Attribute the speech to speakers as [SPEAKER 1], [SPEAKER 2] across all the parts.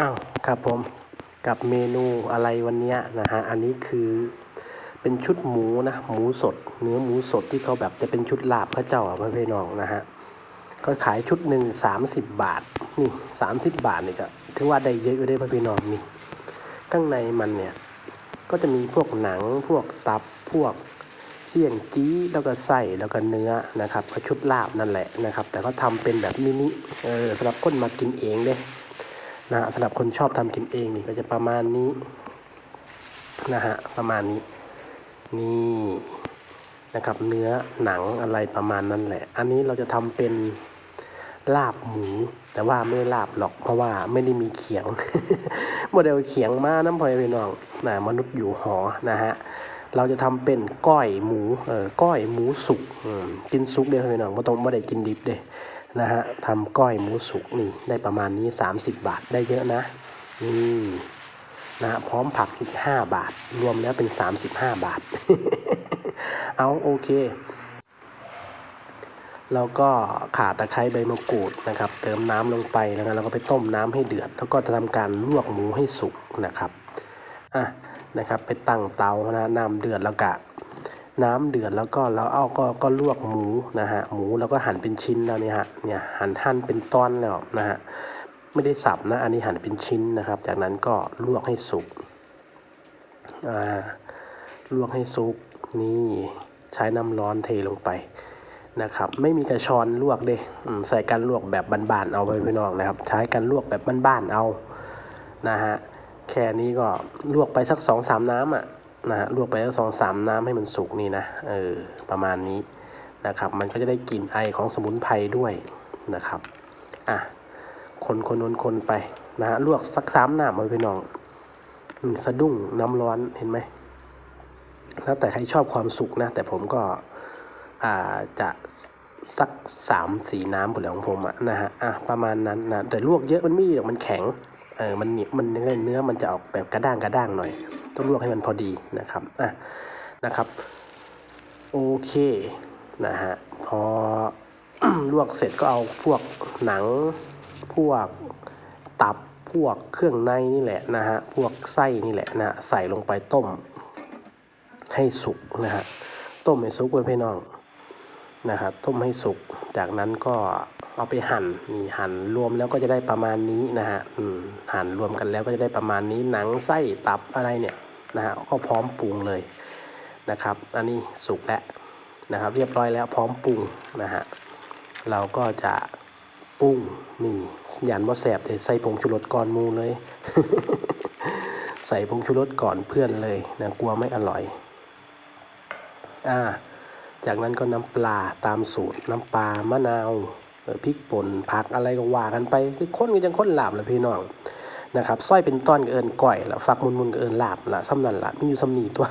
[SPEAKER 1] อ้าวครับผมกับเมนูอะไรวันนี้นะฮะอันนี้คือเป็นชุดหมูนะหมูสด เนื้อหมูสดที่เขาแบบจะเป็นชุดลาบเข้าเจ้าอะพี่น้องนะฮะก็ขายชุดหนึ่งสามสิบบาทนี่สามสิบบาทนี่ก็ถือว่าได้เยอะอยู่ได้พี่น้องนี่ข้างในมันเนี่ยก็จะมีพวกหนังพวกตับพวกเสี่ยงจี้แล้วก็ไส้แล้วก็เนื้อนะครับก็ชุดลาบนั่นแหละนะครับ แต่ก็ทำเป็นแบบมินิเออสำหรับคนมากินเองเด้ นะฮะสำหรับคนชอบทำกินเองนี่ก็จะประมาณนี้นะฮะประมาณนี้นี่นะครับเนื้อหนังอะไรประมาณนั้นแหละ อันนี้เราจะทำเป็นลาบหมู แต่ว่าไม่ลาบหรอกเพราะว่าไม่ได้มีเขียงโมเดลเขียงมาน้ำพลอยพี่น้องนะมนุษย์อยู่หอนะฮะเราจะทำเป็นก้อยหมูเออก้อยหมูสุกกินสุกเด้อพี่น้องไม่ต้องไม่ได้กินดิบเด้ นะฮะทำก้อยหมูสุกนี่ได้ประมาณนี้ 30 บาทได้เยอะนะนี่นะฮะพร้อมผักอีก 5 บาท รวมแล้วเป็น 35 บาท เอาโอเคเราก็ข่าตะไคร้ใบมะกรูดนะครับ เติมน้ำลงไปนะครับแล้วก็ไปต้มน้ำให้เดือด แล้วก็จะทำการลวกหมูให้สุกนะครับอะนะครับ ไปตั้งเตานะน้ำเดือดแล้วก็ น้ำเดือดแล้วก็เราเอาก็ก็ลวกหมูนะฮะหมูแล้วก็หั่นเป็นชิ้นแล้วเนี่ยฮะเนี่ยหั่นหั่นเป็นต้อนแล้วนะฮะไม่ได้สับนะอันนี้หั่นเป็นชิ้นนะครับ จากนั้นก็ลวกให้สุกอ่าลวกให้สุกนี่ใช้น้ำร้อนเทลงไปนะครับ ไม่มีกระชอนลวกเด้ใส่กันลวกแบบบานๆเอาไปพี่น้องนะครับ ใช้กันลวกแบบบานๆเอานะฮะแค่นี้ก็ลวกไปสักสองสามน้ำอะ นะฮะลวกไปแล้วสองสามน้ำให้มันสุกนี่นะเออประมาณนี้นะครับ มันก็จะได้กลิ่นไอของสมุนไพรด้วยนะครับอะคนคนนคนไปนะฮะลวกสักสามน้ำมาพี่น้องอืมสะดุ้งน้ำร้อนเห็นไหมแล้วแต่ใครชอบความสุกนะ แต่ผมก็อ่าจะสักสามสี่น้ำผลของผมอะนะฮะอะประมาณนั้นนะแต่ลวกเยอะมันไม่ดีหรอกมันแข็ง เออมันมันเนื้อเนื้อมันจะออกแบบกระด้างกระด้างหน่อย ต้องลวกให้มันพอดีนะครับอะนะครับโอเคนะฮะพอลวกเสร็จก็เอาพวกหนังพวกตับพวกเครื่องในนี่แหละนะฮะพวกไส้นี่แหละนะใส่ลงไปต้ม ให้สุกนะฮะต้มให้สุกไว้พี่น้องนะครับต้มให้สุกจากนั้นก็ เอาไปหั่นนี่หั่นรวมแล้วก็จะได้ประมาณนี้นะฮะหั่นรวมกันแล้วก็จะได้ประมาณนี้หนังไส้ตับอะไรเนี่ยนะฮะก็พร้อมปรุงเลยนะครับ อันนี้สุกแล้วนะครับ เรียบร้อยแล้วพร้อมปรุงนะฮะเราก็จะปรุงนี่ยันว่าแสบจะใส่ผงชูรสก่อนมูเลย ใส่ผงชูรสก่อนเพื่อนเลยนะกลัวไม่อร่อยอ่าจากนั้นก็น้ำปลาตามสูตรน้ำปลามะนาว พริกป่นผักอะไรก็ว่ากันไปคือคนก็จังคนหลาบเลยพี่น้องนะครับส้อยเป็นต้อนก็เอินก่อยแล้วฝักมุนมุนก็เอินลาบละซ้ำนั่นละมีอยู่ซ้ำนีตัว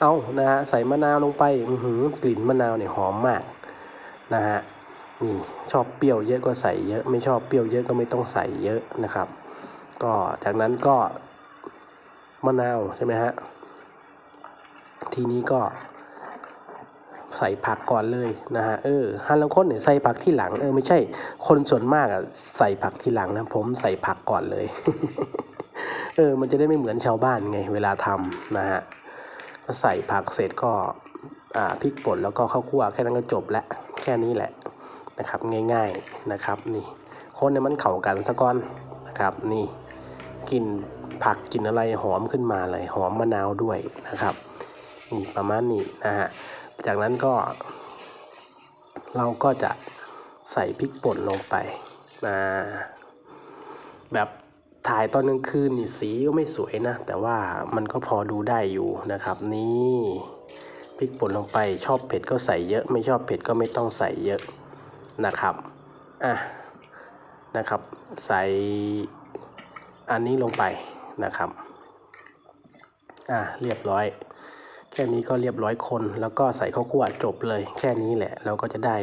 [SPEAKER 1] เอานะฮะใส่มะนาวลงไปอือหือกลิ่นมะนาวเนี่ยหอมมากนะฮะนี่ชอบเปรี้ยวเยอะก็ใส่เยอะไม่ชอบเปรี้ยวเยอะก็ไม่ต้องใส่เยอะนะครับ ก็จากนั้นก็มะนาวใช่ไหมฮะทีนี้ก็ ใส่ผักก่อนเลยนะฮะเออฮันลังคนเนี่ยใส่ผักที่หลังเออไม่ใช่ คนส่วนมากอะใส่ผักที่หลังนะผมใส่ผักก่อนเลย เออ มันจะได้ไม่เหมือนชาวบ้านไง เวลาทำนะฮะก็ใส่ผักเสร็จก็อ่าพริกป่นแล้วก็ข้าวคั่วแค่นั้นก็จบแล้วแค่นี้แหละนะครับ ง่ายๆนะครับ นี่ คนเนี่ยมันเข้ากันซะก่อนนะครับ นี่กลินผักกลินอะไรหอมขึ้นมาเลย หอมมะนาวด้วยนะครับนี่ประมาณนี้นะฮะ จากนั้นก็ เราก็จะใส่พริกป่นลงไปนะแบบถ่ายตอนกลางคืนนี่สีก็ไม่สวยนะ แต่ว่ามันก็พอดูได้อยู่นะครับ นี่พริกป่นลงไปชอบเผ็ดก็ใส่เยอะ ไม่ชอบเผ็ดก็ไม่ต้องใส่เยอะนะครับอะนะครับ ใส่อันนี้ลงไปนะครับอะเรียบร้อย แค่นี้ก็เรียบร้อยคน แล้วก็ใส่ข้าวคั่วจบเลย แค่นี้แหละ เราก็จะได้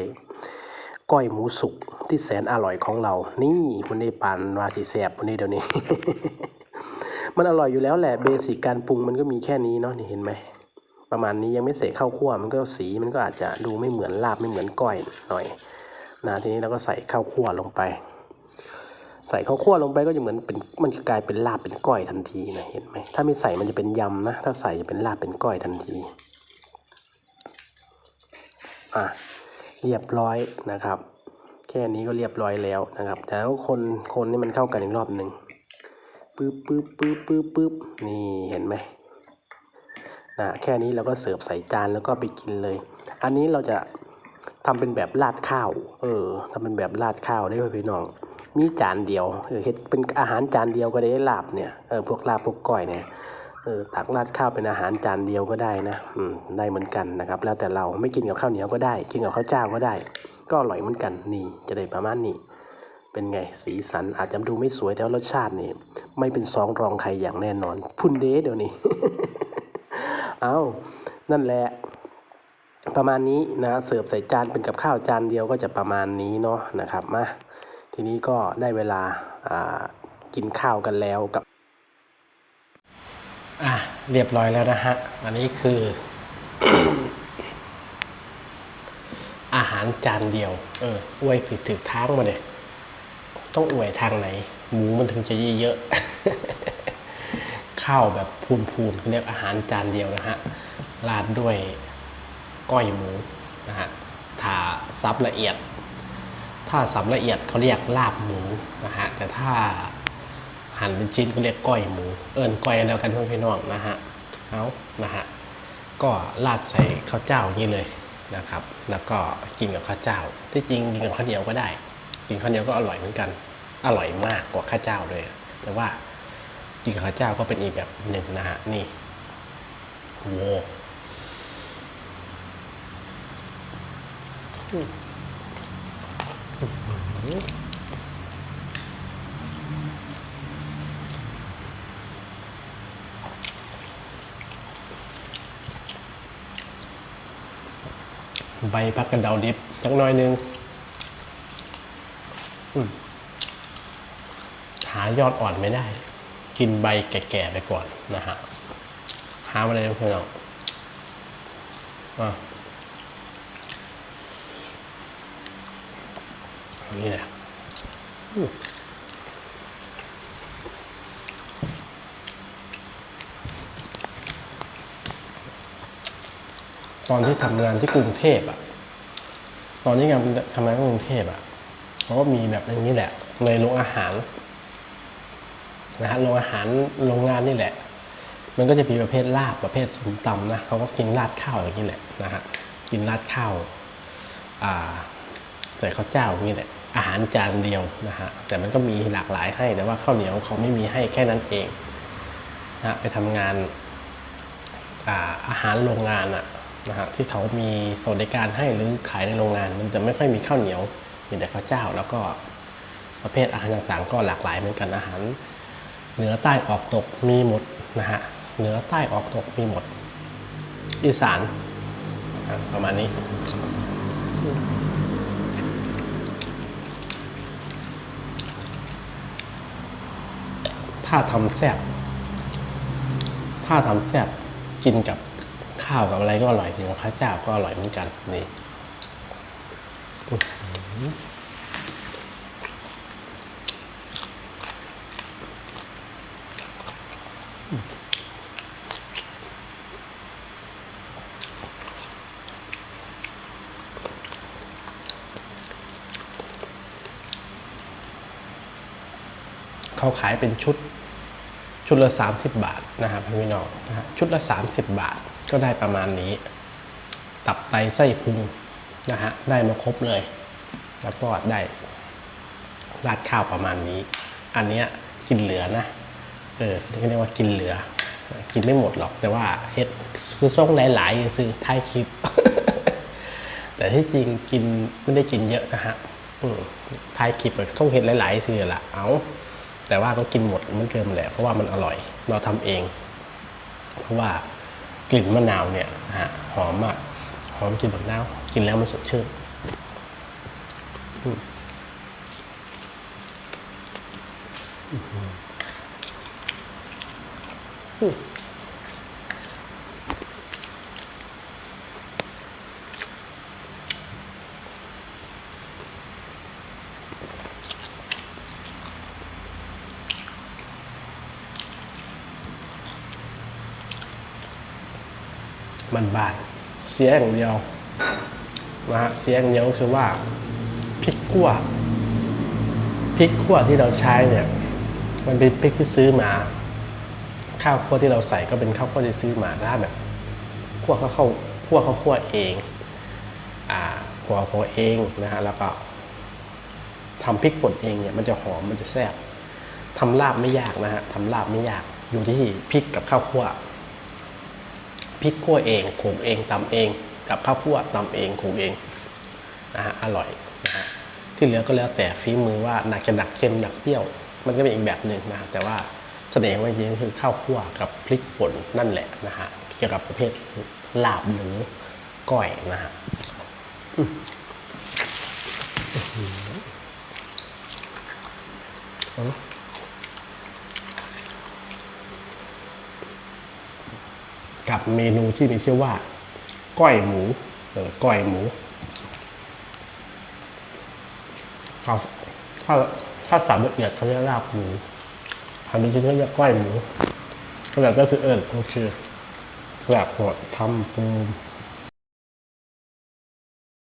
[SPEAKER 1] ก้อยหมูสุกที่แสนอร่อยของเรา นี่มันได้ปานวาสิแสบวันนี้เดี๋ยวนี้ มันอร่อยอยู่แล้วแหละเบสิกการปรุงมันก็มีแค่นี้เนาะนี่เห็นไหมประมาณนี้ยังไม่ใส่ข้าวคั่วมันก็สีมันก็อาจจะดูไม่เหมือนลาบไม่เหมือนก้อยหน่อยนะทีนี้เราก็ใส่ข้าวคั่วลงไป ใส่ข้าวคั่วลงไปก็จะเหมือนเป็นมันจะกลายเป็นลาบเป็นก้อยทันทีนะเห็นไหมถ้าไม่ใส่มันจะเป็นยำนะ ถ้าใส่จะเป็นลาบเป็นก้อยทันทีอะเรียบร้อยนะครับ แค่นี้ก็เรียบร้อยแล้วนะครับแล้วคนคนให้มันเข้ากันอีกรอบหนึ่งปึ๊บปึ๊บปึ๊บปึ๊บปึ๊บนี่เห็นไหมนะแค่นี้เราก็เสิร์ฟใส่จานแล้วก็ไปกินเลย อันนี้เราจะทำเป็นแบบราดข้าว เออทำเป็นแบบราดข้าวได้ไหมพี่น้อง มีจานเดียวเออเฮ็ดเป็นอาหารจานเดียวก็ได้ลาบเนี่ยเออพวกลาบพวกก้อยเนี่ยเออตักราดข้าวเป็นอาหารจานเดียวก็ได้นะอืมได้เหมือนกันนะครับ แล้วแต่เราไม่กินกับข้าวเหนียวก็ได้ กินกับข้าวเจ้าก็ได้ ก็อร่อยเหมือนกันนี่จะได้ประมาณนี้เป็นไงสีสันอาจจะดูไม่สวยแต่รสชาตินี่ไม่เป็นสองรองใครอย่างแน่นอน พุ่นเดเดี๋ยวนี้ เอานั่นแหละประมาณนี้นะเสิร์ฟใส่จานเป็นกับข้าวจานเดียวก็จะประมาณนี้เนาะนะครับมา ทีนี้ก็ได้เวลากินข้าวกันแล้วกับอะเรียบร้อยแล้วนะฮะ อันนี้คือ อาหารจานเดียว เอออวยผิดถือทางมาเลยต้องอวยทางไหน หมูมันถึงจะเยอะๆข้าวแบบพูนๆเรียกอาหารจานเดียวนะฮะราดด้วยก้อยหมูนะฮะทาซับละเอียด ถ้าสับละเอียดเขาเรียกลาบหมูนะฮะแต่ถ้าหั่นเป็นชิ้นเขาเรียกก้อยหมู เอิญก้อยแล้วกันเพื่อนพี่น้องนะฮะเอานะฮะก็ราดใส่ข้าวเจ้านี้เลยนะครับ แล้วก็กินกับข้าวเจ้า ที่จริงกินกับข้าวเหนียวก็ได้ กินข้าวเหนียวก็อร่อยเหมือนกัน อร่อยมากกว่าข้าวเจ้าเลย แต่ว่ากินกับข้าวเจ้าก็เป็นอีกแบบหนึ่งนะฮะนี่โว้ ใบพักกันดาวดิบจักหน้อยนึงหายอดอ่อนไม่ได้ กินใบแก่ๆไปก่อนนะฮะหามาเลยเพื่อนเราอะ นี่แหละตอนที่ทำงานที่กรุงเทพอะตอนที่งานทำงานที่กรุงเทพอะเขาก็มีแบบอย่างนี้แหละ ในโรงอาหารนะฮะโรงอาหารโรงงานนี่แหละ มันก็จะมีประเภทลาบประเภทส้มตำนะเขาก็กินราดข้าวอย่างนี้แหละนะฮะกินราดข้าวอ่าใส่ข้าวเจ้าอย่างนี้แหละ อาหารจานเดียวนะฮะแต่มันก็มีหลากหลายให้ แต่ว่าข้าวเหนียวเขาไม่มีให้แค่นั้นเองนะฮะไปทำงานอาอาหารโรงงานอะนะฮะที่เขามีสวัสดิการให้หรือขายในโรงงาน มันจะไม่ค่อยมีข้าวเหนียวมีแต่ข้าวเจ้า แล้วก็ประเภทอาหารต่างๆ ก็หลากหลายเหมือนกันอาหาร เหนือใต้ออกตกมีหมดนะฮะเหนือใต้ออกตกมีหมด อีสานประมาณนี้ ถ้าทำแซ่บถ้าทำแซ่บกินกับข้าวกับอะไรก็อร่อยกินกับข้าวเจ้าก็อร่อยเหมือนกันนี่ เขาขายเป็นชุดชุดละ 30 บาทนะครับพี่น้องนะฮะชุดละ 30 บาทก็ได้ประมาณนี้ ตับไตไส้พุงนะฮะได้มาครบเลย แล้วก็ได้ราดข้าวประมาณนี้ อันเนี้ยกินเหลือนะเออเรียกว่ากินเหลือ กินไม่หมดหรอกแต่ว่าเฮ็ดคือส่งหลายๆซื้อท้ายคลิป แต่ที่จริงกินไม่ได้กินเยอะนะฮะท้ายคลิปแบบต้องเฮ็ดหลายๆซื้อละเอา แต่ว่าก็กินหมดเหมันเกินแหละเพราะว่ามันอร่อย เราทำเอง เพราะว่ากลิ่นมะนาวเนี่ยฮะหอมมากหอมกลิ่นมะนาวกินแล้วมันสดชื่นอืม อืมมันบาดเสียอย่างเดียวนะฮะเสียอย่างเดียวก็คือว่าพริกขั่วพริกขั่วที่เราใช้เนี่ยมันเป็นพริกที่ซื้อมา ข้าวคั่วที่เราใส่ก็เป็นข้าวคั่วที่ซื้อมาถ้าแบบคั่วเขาเข้าคั่วเขาวคั่วเองอ่าคั่วคั่วเองนะฮะแล้วก็ทำพริกป่นเองเนี่ยมันจะหอมมันจะแซ่บทำลาบไม่ยากนะฮะทำลาบไม่ยากอยู่ที่พริกกับข้าวคั่ว พริกคั่วเองโขลกเองตำเอง กับข้าวคั่วตำเองโขลกเองนะฮะอร่อยนะฮะที่เหลือก็แล้วแต่ฝีมือว่าหนักจะหนักเค็มหนักเปรี้ยว มันก็เป็นอีกแบบหนึ่งนะแต่ว่าเสน่ห์ของมันจริงคือข้าวคั่วกับพริกป่นนั่นแหละนะฮะเกี่ยวกับประเภทลาบหรือก้อยนะฮะอืมอืม กับเมนูที่มีชื่อว่า ก้อยหมูเออก้อยหมูถ้าถ้าถ้าสามละเอียดเขาเรียกลาบหมูทำจริงๆเขาเรียกก้อยหมูก็แบบก็คือเออโอเคแบบหมดทำปู